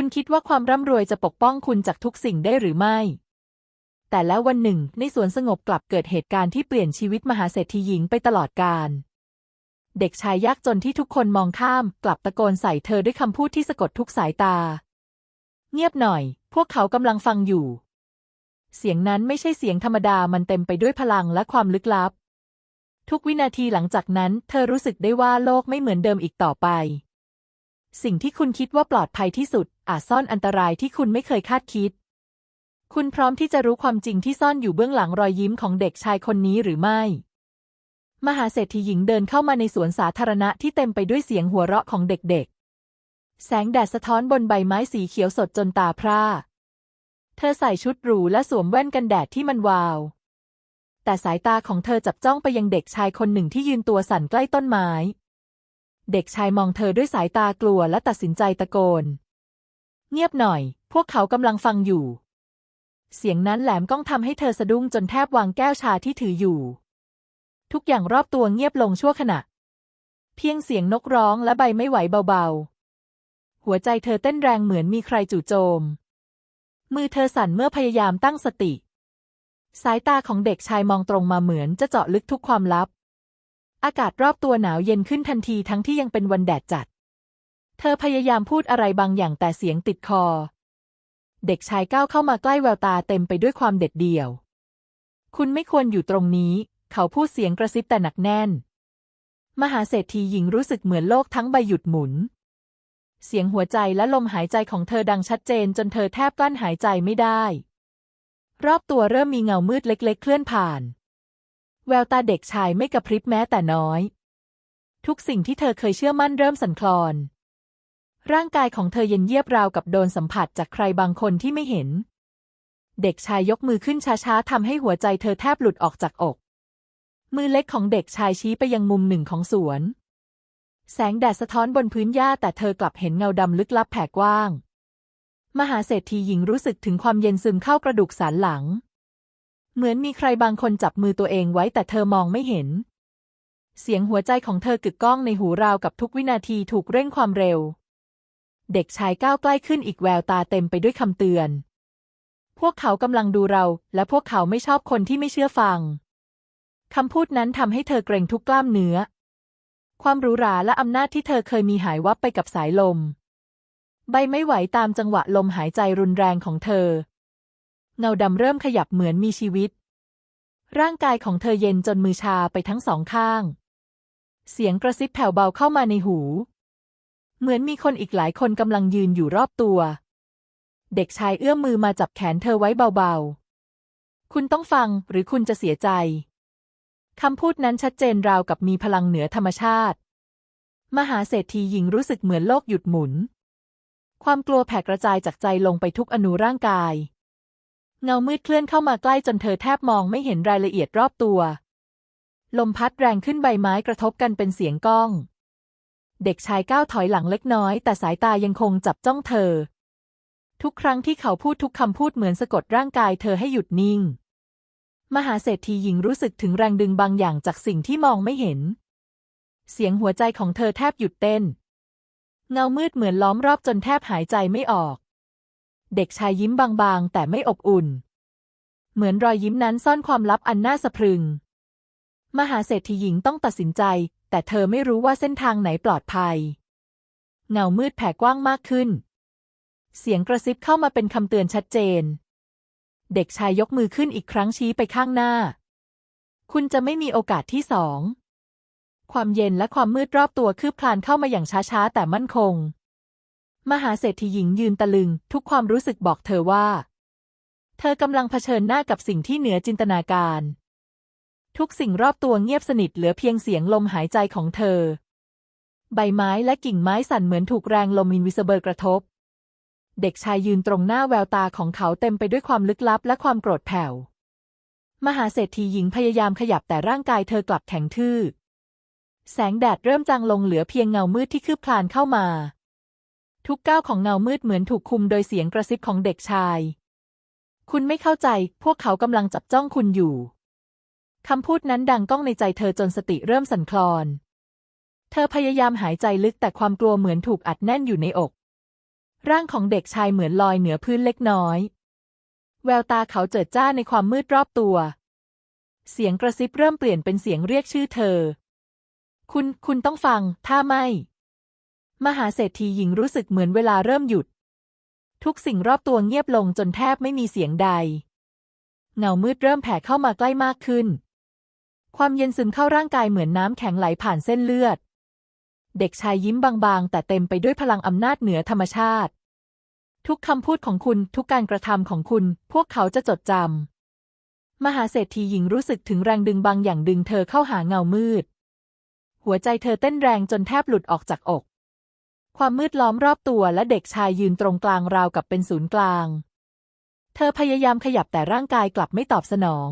คุณคิดว่าความร่ำรวยจะปกป้องคุณจากทุกสิ่งได้หรือไม่ แต่แล้ววันหนึ่ง ในสวนสงบกลับเกิดเหตุการณ์ที่เปลี่ยนชีวิตมหาเศรษฐีหญิงไปตลอดกาล เด็กชายยากจนที่ทุกคนมองข้าม กลับตะโกนใส่เธอด้วยคำพูดที่สะกดทุกสายตา เงียบหน่อย พวกเขากำลังฟังอยู่ เสียงนั้นไม่ใช่เสียงธรรมดา มันเต็มไปด้วยพลังและความลึกลับ ทุกวินาทีหลังจากนั้น เธอรู้สึกได้ว่าโลกไม่เหมือนเดิมอีกต่อไปสิ่งที่คุณคิดว่าปลอดภัยที่สุด อาจซ่อนอันตรายที่คุณไม่เคยคาดคิด คุณพร้อมที่จะรู้ความจริงที่ซ่อนอยู่เบื้องหลังรอยยิ้มของเด็กชายคนนี้หรือไม่ มหาเศรษฐีหญิงเดินเข้ามาในสวนสาธารณะที่เต็มไปด้วยเสียงหัวเราะของเด็กๆ แสงแดดสะท้อนบนใบไม้สีเขียวสดจนตาพร่า เธอใส่ชุดหรูและสวมแว่นกันแดดที่มันวาว แต่สายตาของเธอจับจ้องไปยังเด็กชายคนหนึ่งที่ยืนตัวสั่นใกล้ต้นไม้เด็กชายมองเธอด้วยสายตากลัวและตัดสินใจตะโกน เงียบหน่อย พวกเขากำลังฟังอยู่ เสียงนั้นแหลมก้องทำให้เธอสะดุ้งจนแทบวางแก้วชาที่ถืออยู่ ทุกอย่างรอบตัวเงียบลงชั่วขณะ เพียงเสียงนกร้องและใบไม่ไหวเบาๆ หัวใจเธอเต้นแรงเหมือนมีใครจู่โจม มือเธอสั่นเมื่อพยายามตั้งสติ สายตาของเด็กชายมองตรงมาเหมือนจะเจาะลึกทุกความลับ อากาศรอบตัวหนาวเย็นขึ้นทันทีทั้งที่ยังเป็นวันแดดจัด เธอพยายามพูดอะไรบางอย่างแต่เสียงติดคอ เด็กชายก้าวเข้ามาใกล้แววตาเต็มไปด้วยความเด็ดเดี่ยว คุณไม่ควรอยู่ตรงนี้ เขาพูดเสียงกระซิบแต่หนักแน่น มหาเศรษฐีหญิงรู้สึกเหมือนโลกทั้งใบหยุดหมุน เสียงหัวใจและลมหายใจของเธอดังชัดเจนจนเธอแทบกลั้นหายใจไม่ได้ รอบตัวเริ่มมีเงามืดเล็ก ๆ เคลื่อนผ่าน แววตาเด็กชายไม่กระพริบแม้แต่น้อย ทุกสิ่งที่เธอเคยเชื่อมั่นเริ่มสั่นคลอน ร่างกายของเธอเย็นเยียบราวกับโดนสัมผัสจากใครบางคนที่ไม่เห็น เด็กชายยกมือขึ้นช้าๆทำให้หัวใจเธอแทบหลุดออกจากอก มือเล็กของเด็กชายชี้ไปยังมุมหนึ่งของสวน แสงแดดสะท้อนบนพื้นหญ้าแต่เธอกลับเห็นเงาดำลึกลับแผ่กว้าง มหาเศรษฐีหญิงรู้สึกถึงความเย็นซึมเข้ากระดูกสันหลัง เหมือนมีใครบางคนจับมือตัวเองไว้แต่เธอมองไม่เห็น เสียงหัวใจของเธอกึกก้องในหูราวกับทุกวินาทีถูกเร่งความเร็ว เด็กชายก้าวใกล้ขึ้นอีกแววตาเต็มไปด้วยคำเตือน พวกเขากำลังดูเรา และพวกเขาไม่ชอบคนที่ไม่เชื่อฟัง คำพูดนั้นทำให้เธอเกรงทุกกล้ามเนื้อ ความหรูหราและอำนาจที่เธอเคยมีหายวับไปกับสายลม ใบไม่ไหวตามจังหวะลมหายใจรุนแรงของเธอ เงาดำเริ่มขยับเหมือนมีชีวิต ร่างกายของเธอเย็นจนมือชาไปทั้งสองข้าง เสียงกระซิบแผ่วเบาเข้ามาในหู เหมือนมีคนอีกหลายคนกำลังยืนอยู่รอบตัว เด็กชายเอื้อมมือมาจับแขนเธอไว้เบาๆ คุณต้องฟังหรือคุณจะเสียใจ คำพูดนั้นชัดเจนราวกับมีพลังเหนือธรรมชาติ มหาเศรษฐีหญิงรู้สึกเหมือนโลกหยุดหมุน ความกลัวแผ่กระจายจากใจลงไปทุกอนูร่างกาย เงามืดเคลื่อนเข้ามาใกล้จนเธอแทบมองไม่เห็นรายละเอียดรอบตัว ลมพัดแรงขึ้นใบไม้กระทบกันเป็นเสียงก้อง เด็กชายก้าวถอยหลังเล็กน้อย แต่สายตายังคงจับจ้องเธอ ทุกครั้งที่เขาพูดทุกคำพูดเหมือนสะกดร่างกายเธอให้หยุดนิ่ง มหาเศรษฐีหญิงรู้สึกถึงแรงดึงบางอย่างจากสิ่งที่มองไม่เห็น เสียงหัวใจของเธอแทบหยุดเต้น เงามืดเหมือนล้อมรอบจนแทบหายใจไม่ออก เด็กชายยิ้มบางๆ แต่ไม่อบอุ่น เหมือนรอยยิ้มนั้นซ่อนความลับอันน่าสะพรึงมหาเศรษฐีหญิงต้องตัดสินใจ แต่เธอไม่รู้ว่าเส้นทางไหนปลอดภัย เงามืดแผ่กว้างมากขึ้น เสียงกระซิบเข้ามาเป็นคำเตือนชัดเจน เด็กชายยกมือขึ้นอีกครั้งชี้ไปข้างหน้า คุณจะไม่มีโอกาสที่สอง ความเย็นและความมืดรอบตัวคืบคลานเข้ามาอย่างช้าๆ แต่มั่นคง มหาเศรษฐีหญิงยืนตะลึง ทุกความรู้สึกบอกเธอว่า เธอกำลังเผชิญหน้ากับสิ่งที่เหนือจินตนาการ ทุกสิ่งรอบตัวเงียบสนิทเหลือเพียงเสียงลมหายใจของเธอ ใบไม้และกิ่งไม้สั่นเหมือนถูกแรงลมอินวิสเบิร์กระทบ เด็กชายยืนตรงหน้าแววตาของเขาเต็มไปด้วยความลึกลับและความโกรธแผ่ว มหาเศรษฐีหญิงพยายามขยับแต่ร่างกายเธอกลับแข็งทื่อ แสงแดดเริ่มจางลงเหลือเพียงเงามืดที่คืบคลานเข้ามา ทุกก้าวของเงามืดเหมือนถูกคุมโดยเสียงกระซิบของเด็กชาย คุณไม่เข้าใจ พวกเขากำลังจับจ้องคุณอยู่ คำพูดนั้นดังก้องในใจเธอจนสติเริ่มสั่นคลอน เธอพยายามหายใจลึกแต่ความกลัวเหมือนถูกอัดแน่นอยู่ในอก ร่างของเด็กชายเหมือนลอยเหนือพื้นเล็กน้อย แววตาเขาเจิดจ้าในความมืดรอบตัว เสียงกระซิบเริ่มเปลี่ยนเป็นเสียงเรียกชื่อเธอ คุณ คุณต้องฟัง ถ้าไม่ มหาเศรษฐีหญิงรู้สึกเหมือนเวลาเริ่มหยุด ทุกสิ่งรอบตัวเงียบลงจนแทบไม่มีเสียงใด เงามืดเริ่มแผ่เข้ามาใกล้มากขึ้น ความเย็นซึมเข้าร่างกายเหมือนน้ำแข็งไหลผ่านเส้นเลือด เด็กชายยิ้มบางๆ แต่เต็มไปด้วยพลังอำนาจเหนือธรรมชาติ ทุกคำพูดของคุณทุกการกระทำของคุณ พวกเขาจะจดจำมหาเศรษฐีหญิงรู้สึกถึงแรงดึงบางอย่างดึงเธอเข้าหาเงามืด หัวใจเธอเต้นแรงจนแทบหลุดออกจากอก ความมืดล้อมรอบตัวและเด็กชายยืนตรงกลางราวกับเป็นศูนย์กลาง เธอพยายามขยับแต่ร่างกายกลับไม่ตอบสนอง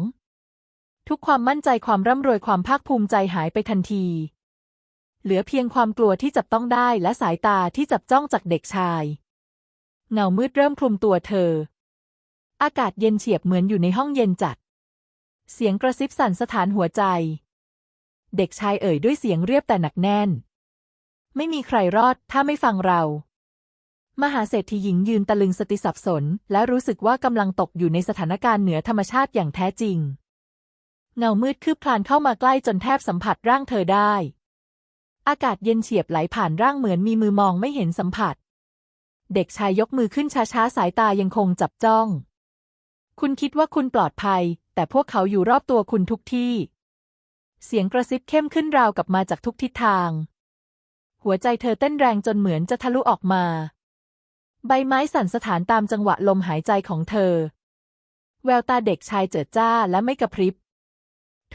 ทุกความมั่นใจความร่ำรวยความภาคภูมิใจหายไปทันที เหลือเพียงความกลัวที่จับต้องได้และสายตาที่จับจ้องจากเด็กชาย เงามืดเริ่มคลุมตัวเธอ อากาศเย็นเฉียบเหมือนอยู่ในห้องเย็นจัด เสียงกระซิบสั่นสถานหัวใจ เด็กชายเอ่ยด้วยเสียงเรียบแต่หนักแน่น ไม่มีใครรอดถ้าไม่ฟังเรามหาเศรษฐีหญิงยืนตะลึงสติสับสน และรู้สึกว่ากำลังตกอยู่ในสถานการณ์เหนือธรรมชาติอย่างแท้จริง เงามืดคืบคลานเข้ามาใกล้จนแทบสัมผัสร่างเธอได้ อากาศเย็นเฉียบไหลผ่านร่างเหมือนมีมือมองไม่เห็นสัมผัส เด็กชายยกมือขึ้นช้าๆ สายตายังคงจับจ้อง คุณคิดว่าคุณปลอดภัย แต่พวกเขาอยู่รอบตัวคุณทุกที่ เสียงกระซิบเข้มขึ้นราวกับมาจากทุกทิศทาง หัวใจเธอเต้นแรงจนเหมือนจะทะลุออกมา ใบไม้สั่นสถานตามจังหวะลมหายใจของเธอ แววตาเด็กชายเจิดจ้าและไม่กระพริบ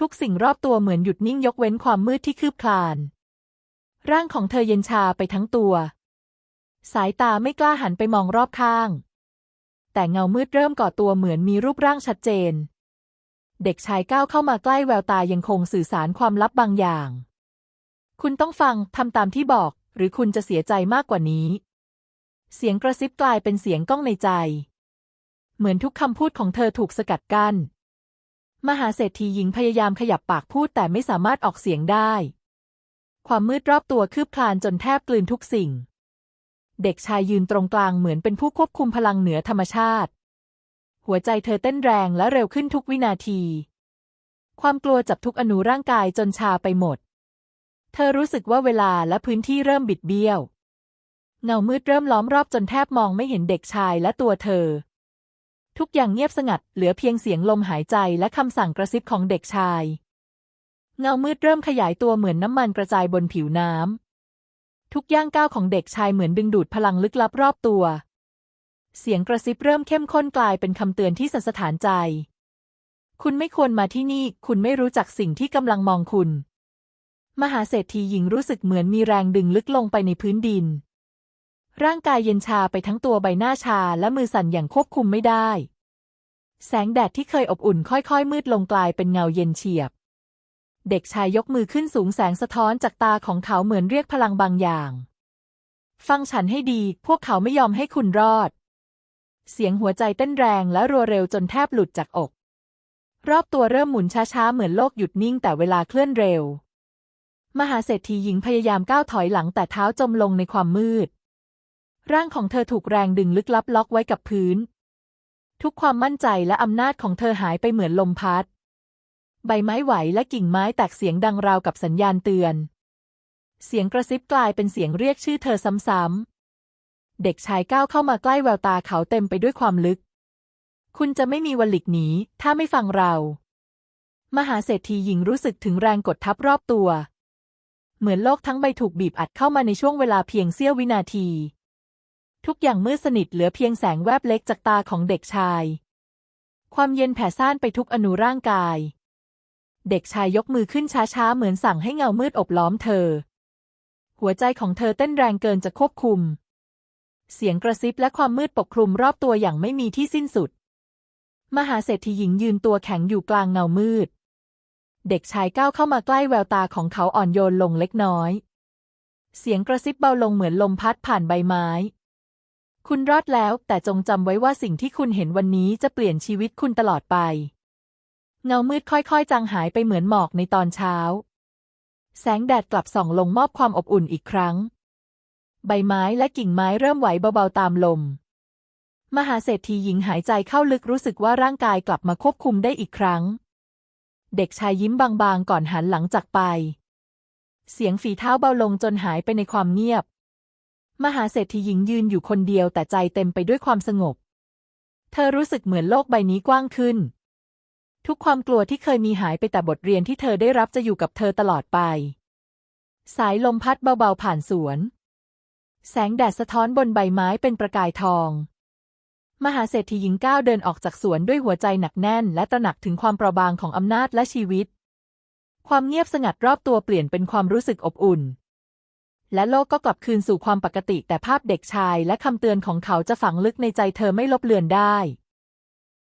ทุกสิ่งรอบตัวเหมือนหยุดนิ่งยกเว้นความมืดที่คืบคลาน ร่างของเธอเย็นชาไปทั้งตัว สายตาไม่กล้าหันไปมองรอบข้าง แต่เงามืดเริ่มก่อตัวเหมือนมีรูปร่างชัดเจน เด็กชายก้าวเข้ามาใกล้แววตายังคงสื่อสารความลับบางอย่าง คุณต้องฟังทำตามที่บอก หรือคุณจะเสียใจมากกว่านี้ เสียงกระซิบกลายเป็นเสียงก้องในใจ เหมือนทุกคำพูดของเธอถูกสกัดกั้น มหาเศรษฐีหญิงพยายามขยับปากพูดแต่ไม่สามารถออกเสียงได้ ความมืดรอบตัวคืบคลานจนแทบกลืนทุกสิ่ง เด็กชายยืนตรงกลางเหมือนเป็นผู้ควบคุมพลังเหนือธรรมชาติ หัวใจเธอเต้นแรงและเร็วขึ้นทุกวินาที ความกลัวจับทุกอนูร่างกายจนชาไปหมด เธอรู้สึกว่าเวลาและพื้นที่เริ่มบิดเบี้ยว เงามืดเริ่มล้อมรอบจนแทบมองไม่เห็นเด็กชายและตัวเธอ ทุกอย่างเงียบสงัด เหลือเพียงเสียงลมหายใจและคำสั่งกระซิบของเด็กชาย เงามืดเริ่มขยายตัวเหมือนน้ำมันกระจายบนผิวน้ำ ทุกย่างก้าวของเด็กชายเหมือนดึงดูดพลังลึกลับรอบตัว เสียงกระซิบเริ่มเข้มข้นกลายเป็นคำเตือนที่สันสถานใจ คุณไม่ควรมาที่นี่ คุณไม่รู้จักสิ่งที่กำลังมองคุณ มหาเศรษฐีหญิงรู้สึกเหมือนมีแรงดึงลึกลงไปในพื้นดิน ร่างกายเย็นชาไปทั้งตัวใบหน้าชาและมือสั่นอย่างควบคุมไม่ได้ แสงแดดที่เคยอบอุ่นค่อยๆ มืดลงกลายเป็นเงาเย็นเฉียบ เด็กชายยกมือขึ้นสูงแสงสะท้อนจากตาของเขาเหมือนเรียกพลังบางอย่าง ฟังฉันให้ดี พวกเขาไม่ยอมให้คุณรอด เสียงหัวใจเต้นแรงและรัวเร็วจนแทบหลุดจากอก รอบตัวเริ่มหมุนช้าๆเหมือนโลกหยุดนิ่งแต่เวลาเคลื่อนเร็ว มหาเศรษฐีหญิงพยายามก้าวถอยหลังแต่เท้าจมลงในความมืด ร่างของเธอถูกแรงดึงลึกลับล็อกไว้กับพื้น ทุกความมั่นใจและอำนาจของเธอหายไปเหมือนลมพัด ใบไม้ไหวและกิ่งไม้แตกเสียงดังราวกับสัญญาณเตือน เสียงกระซิบกลายเป็นเสียงเรียกชื่อเธอซ้ำๆ เด็กชายก้าวเข้ามาใกล้แววตาเขาเต็มไปด้วยความลึก คุณจะไม่มีวันหลีกหนีถ้าไม่ฟังเรา มหาเศรษฐีหญิงรู้สึกถึงแรงกดทับรอบตัว เหมือนโลกทั้งใบถูกบีบอัดเข้ามาในช่วงเวลาเพียงเสี้ยววินาที ทุกอย่างมืดสนิทเหลือเพียงแสงแวบเล็กจากตาของเด็กชาย ความเย็นแผ่ซ่านไปทุกอนูร่างกาย เด็กชายยกมือขึ้นช้าๆ เหมือนสั่งให้เงามืดอบล้อมเธอ หัวใจของเธอเต้นแรงเกินจะควบคุม เสียงกระซิบและความมืดปกคลุมรอบตัวอย่างไม่มีที่สิ้นสุด มหาเศรษฐีหญิงยืนตัวแข็งอยู่กลางเงามืด เด็กชายก้าวเข้ามาใกล้แววตาของเขาอ่อนโยนลงเล็กน้อย เสียงกระซิบเบาลงเหมือนลมพัดผ่านใบไม้ คุณรอดแล้ว แต่จงจำไว้ว่าสิ่งที่คุณเห็นวันนี้จะเปลี่ยนชีวิตคุณตลอดไป เงามืดค่อยๆ จางหายไปเหมือนหมอกในตอนเช้า แสงแดดกลับส่องลงมอบความอบอุ่นอีกครั้ง ใบไม้และกิ่งไม้เริ่มไหวเบาๆตามลม มหาเศรษฐีหญิงหายใจเข้าลึกรู้สึกว่าร่างกายกลับมาควบคุมได้อีกครั้ง เด็กชายยิ้มบางๆ ก่อนหันหลังจากไป เสียงฝีเท้าเบาลงจนหายไปในความเงียบ มหาเศรษฐีหญิงยืนอยู่คนเดียวแต่ใจเต็มไปด้วยความสงบ เธอรู้สึกเหมือนโลกใบนี้กว้างขึ้น ทุกความกลัวที่เคยมีหายไปแต่บทเรียนที่เธอได้รับจะอยู่กับเธอตลอดไป สายลมพัดเบาๆผ่านสวน แสงแดดสะท้อนบนใบไม้เป็นประกายทอง มหาเศรษฐีหญิงก้าวเดินออกจากสวนด้วยหัวใจหนักแน่น และตระหนักถึงความเปราะบางของอำนาจและชีวิต ความเงียบสงัดรอบตัวเปลี่ยนเป็นความรู้สึกอบอุ่น และโลกก็กลับคืนสู่ความปกติแต่ภาพเด็กชายและคำเตือนของเขาจะฝังลึกในใจเธอไม่ลบเลือนได้